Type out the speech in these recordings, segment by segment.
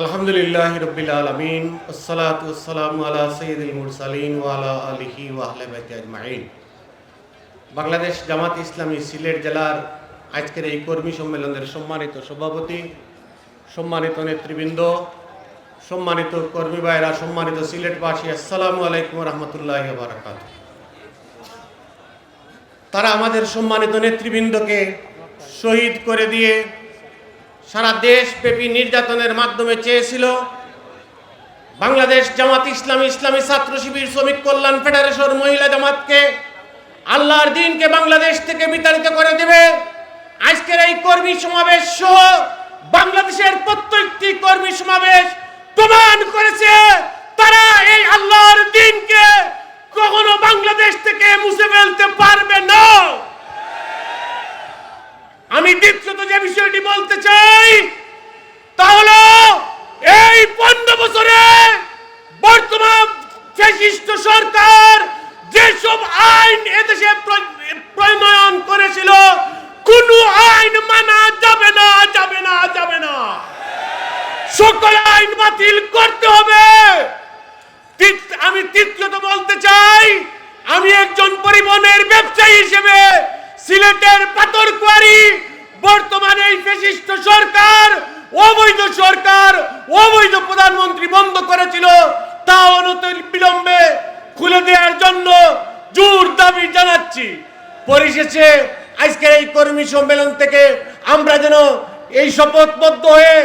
আলহামদুলিল্লাহ রবিল আলমিন আসসালাতাম আলা সঈদুল মুরসালিন ওয়ালা আলিহি ওয়াহলে বাংলাদেশ জামাত ইসলামী সিলেট জেলার আজকের এই কর্মী সম্মেলনের সম্মানিত সভাপতি, সম্মানিত নেতৃবৃন্দ, সম্মানিত কর্মী ভাইরা, সম্মানিত সিলেটবাসী, আসসালামু আলাইকুম রহমতুল্লাহ বারাকাত তারা আমাদের সম্মানিত নেতৃবৃন্দকে শহীদ করে দিয়ে সারা দেশব্যাপী নির্যাতনের মাধ্যমে চেয়েছিল বাংলাদেশ জামাত ইসলামী ইসলামী ছাত্র শিবির শ্রমিক কল্যাণ ফেডারেশন মহিলা জামাতকে আল্লাহর দিনকে বাংলাদেশ থেকে বিতাড়িত করে দেবে। আজকের এই কর্মী সমাবেশ সহ বাংলাদেশের প্রত্যেকটি কর্মী সমাবেশ প্রমাণ করেছে, তারা এই আল্লাহর দিনকে কখনো বাংলাদেশ থেকে মুছে ফেলতে পারবে না আমি দ্বিতীয়ত যে বিষয়টি বলতে চাই, তা হলো এই পনেরো বছরে বর্তমান ফ্যাসিস্ট সরকার যেসব আইন এদেশে প্রণয়ন করেছিল, কোন আইন মানা যাবে না যাবে না যাবে না। সকল আইন বাতিল করতে হবে। আমি তৃতীয়ত বলতে চাই, আমি একজন পরিবহনের ব্যবসায়ী হিসেবে সিলেটের পাথরকুয়ারি বর্তমানে এই ফেসিস্ট সরকার, অবৈধ সরকার, অবৈধ প্রধানমন্ত্রী বন্ধ করেছিল। তা অনত বিলম্বে খুলে দেওয়ার জন্য জোর দাবি জানাচ্ছি। পরিশেষে আজকের এই কর্মী সম্মেলন থেকে আমরা যেন এই শপথবদ্ধ হয়ে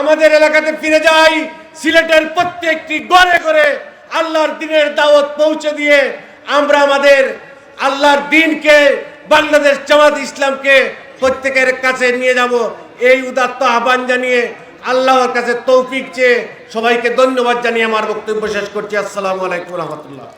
আমাদের এলাকাতে ফিরে যাই, সিলেটের প্রত্যেকটি ঘরে করে আল্লাহর দিনের দাওয়াত পৌঁছে দিয়ে আমরা আমাদের আল্লাহর দিনকে, বাংলাদেশ জামাত ইসলামকে প্রত্যেকের কাছে নিয়ে যাব। এই উদাত্ত আহ্বান জানিয়ে আল্লাহর কাছে তৌফিক চেয়ে সবাইকে ধন্যবাদ জানিয়ে আমার বক্তব্য শেষ করছি। আসসালামু আলাইকুম রহমতুল্লাহ।